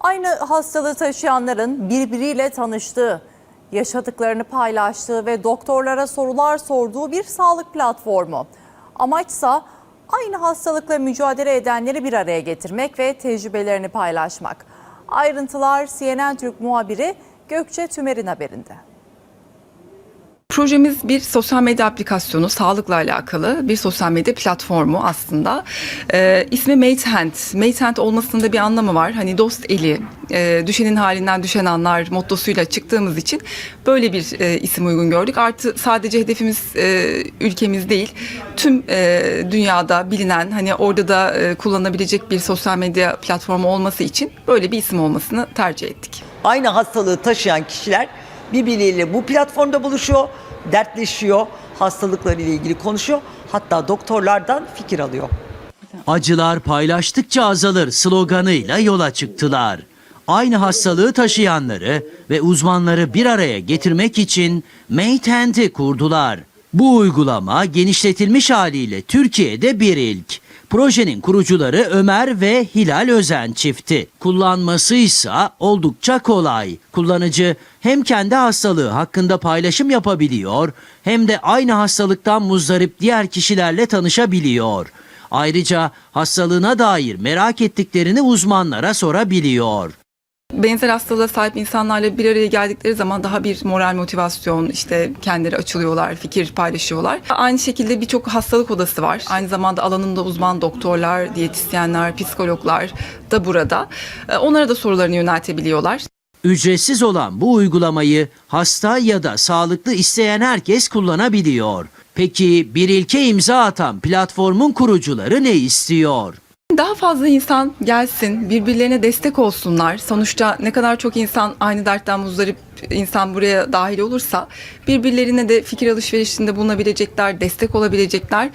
Aynı hastalığı taşıyanların birbiriyle tanıştığı, yaşadıklarını paylaştığı ve doktorlara sorular sorduğu bir sağlık platformu. Amaçsa aynı hastalıkla mücadele edenleri bir araya getirmek ve tecrübelerini paylaşmak. Ayrıntılar CNN Türk muhabiri Gökçe Tümer'in haberinde. Projemiz bir sosyal medya aplikasyonu, sağlıkla alakalı bir sosyal medya platformu aslında. Ee, ismi Mate Hand. Mate Hand olmasının da bir anlamı var. Hani dost eli, e, düşenin halinden düşen anlar mottosuyla çıktığımız için böyle bir e, isim uygun gördük. Artı sadece hedefimiz e, ülkemiz değil, tüm e, dünyada bilinen, hani orada da e, kullanılabilecek bir sosyal medya platformu olması için böyle bir isim olmasını tercih ettik. aynı hastalığı taşıyan kişiler birbirleriyle bu platformda buluşuyor, dertleşiyor, hastalıklarıyla ilgili konuşuyor. Hatta doktorlardan fikir alıyor. Acılar paylaştıkça azalır sloganıyla yola çıktılar. Aynı hastalığı taşıyanları ve uzmanları bir araya getirmek için Maytent'i kurdular. Bu uygulama genişletilmiş haliyle Türkiye'de bir ilk. Projenin kurucuları Ömer ve Hilal Özen çifti. Kullanması ise oldukça kolay. Kullanıcı hem kendi hastalığı hakkında paylaşım yapabiliyor hem de aynı hastalıktan muzdarip diğer kişilerle tanışabiliyor. Ayrıca hastalığına dair merak ettiklerini uzmanlara sorabiliyor. Benzer hastalığa sahip insanlarla bir araya geldikleri zaman daha bir moral motivasyon işte kendileri açılıyorlar, fikir paylaşıyorlar. Aynı şekilde birçok hastalık odası var. Aynı zamanda alanında uzman doktorlar, diyetisyenler, psikologlar da burada. Ee, Onlara da sorularını yöneltebiliyorlar. Ücretsiz olan bu uygulamayı hasta ya da sağlıklı isteyen herkes kullanabiliyor. Peki bir ilke imza atan platformun kurucuları ne istiyor? Daha fazla insan gelsin, birbirlerine destek olsunlar. Sonuçta ne kadar çok insan aynı dertten muzdarip insan buraya dahil olursa birbirlerine de fikir alışverişinde bulunabilecekler, destek olabilecekler.